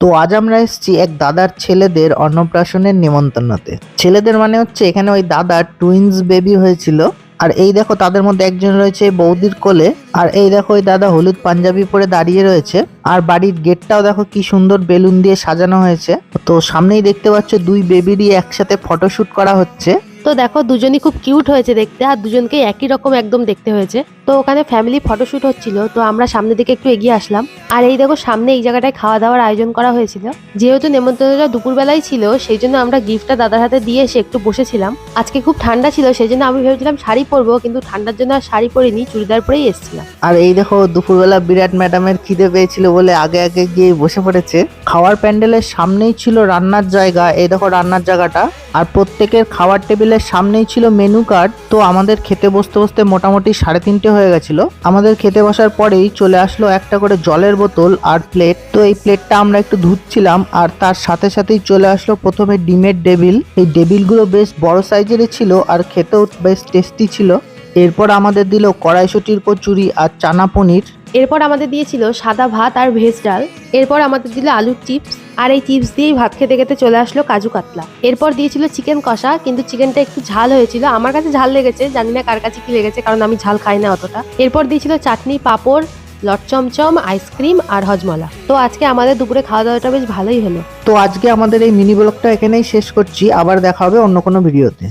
তো আজ আমরা এসেছি এক দাদার ছেলেদের অন্নপ্রাশনের নিমন্ত্রণতে। ছেলেদের মানে হচ্ছে এখানে ওই দাদার টুইন্স বেবি হয়েছিল। আর এই দেখো তাদের মধ্যে একজন রয়েছে বৌদির কোলে, আর এই দেখো ওই দাদা হলুদ পাঞ্জাবি পরে দাঁড়িয়ে রয়েছে। আর বাড়ির গেটটাও দেখো কি সুন্দর বেলুন দিয়ে সাজানো হয়েছে। তো সামনেই দেখতে পাচ্ছ দুই বেবিরই একসাথে ফটোশুট করা হচ্ছে। তো দেখো দুজনই খুব কিউট হয়েছে দেখতে, আর দুজনকে একই রকম একদম দেখতে হয়েছে। তো ওখানে ফ্যামিলি ফটোশুট হচ্ছিল, তো আমরা সামনের দিকে একটু এগিয়ে আসলাম। আর এই দেখো সামনে এই জায়গাটায় খাওয়া দাওয়ার আয়োজন করা হয়েছিল। যেহেতু নেমন্তন্নটা দুপুরবেলায় ছিল, সেই জন্য আমরা গিফটটা দাদার হাতে দিয়ে এসে একটু বসেছিলাম। আজকে খুব ঠান্ডা ছিল, সেই জন্য আমি ভেবেছিলাম শাড়ি পরবো, কিন্তু ঠান্ডার জন্য আর শাড়ি পরিনি, চুড়িদার পরেই এসেছিলাম। আর এই দেখো দুপুরবেলা বিরাট ম্যাডামের খিদে পেয়েছিল বলে আগে আগে গিয়ে বসে পড়েছে। খাওয়ার প্যান্ডেলের সামনেই ছিল রান্নার জায়গা, এই দেখো রান্নার জায়গাটা। আর প্রত্যেকের খাওয়ার টেবিলের সামনেই ছিল মেনু কার্ড তো আমাদের খেতে বসতে বসতে মোটামুটি সাড়ে তিনটে হয়ে গেছিল। আমাদের খেতে বসার পরেই চলে আসলো একটা করে জলের বোতল আর প্লেট তো এই প্লেটটা আমরা একটু ধুচ্ছিলাম আর তার সাথে সাথেই চলে আসলো প্রথমে ডিমের ডেবিল এই ডেবিলগুলো বেশ বড় সাইজেরই ছিল আর খেতেও বেশ টেস্টি ছিল। এরপর আমাদের দিল কড়াইশুটির কচুরি আর চানা পনির। এরপর আমাদের দিয়েছিল সাদা ভাত আর ভেজ ডাল। এরপর আমাদের দিল আলুর চিপস, আর এই চিপস দিয়েই ভাত খেতে খেতে চলে আসলো কাজু কাতলা। এরপর দিয়েছিল চিকেন কষা, কিন্তু চিকেনটা একটু ঝাল হয়েছিল। আমার কাছে ঝাল লেগেছে, জানি না কার কাছে কি লেগেছে, কারণ আমি ঝাল খাই না অতটা। এরপর দিয়েছিল চাটনি, পাঁপড় লটচমচম আইসক্রিম আর হজমলা। তো আজকে আমাদের দুপুরে খাওয়া দাওয়াটা বেশ ভালোই হলো। তো আজকে আমাদের এই মিনি ব্লগটা এখানেই শেষ করছি। আবার দেখা হবে অন্য কোনো ভিডিওতে।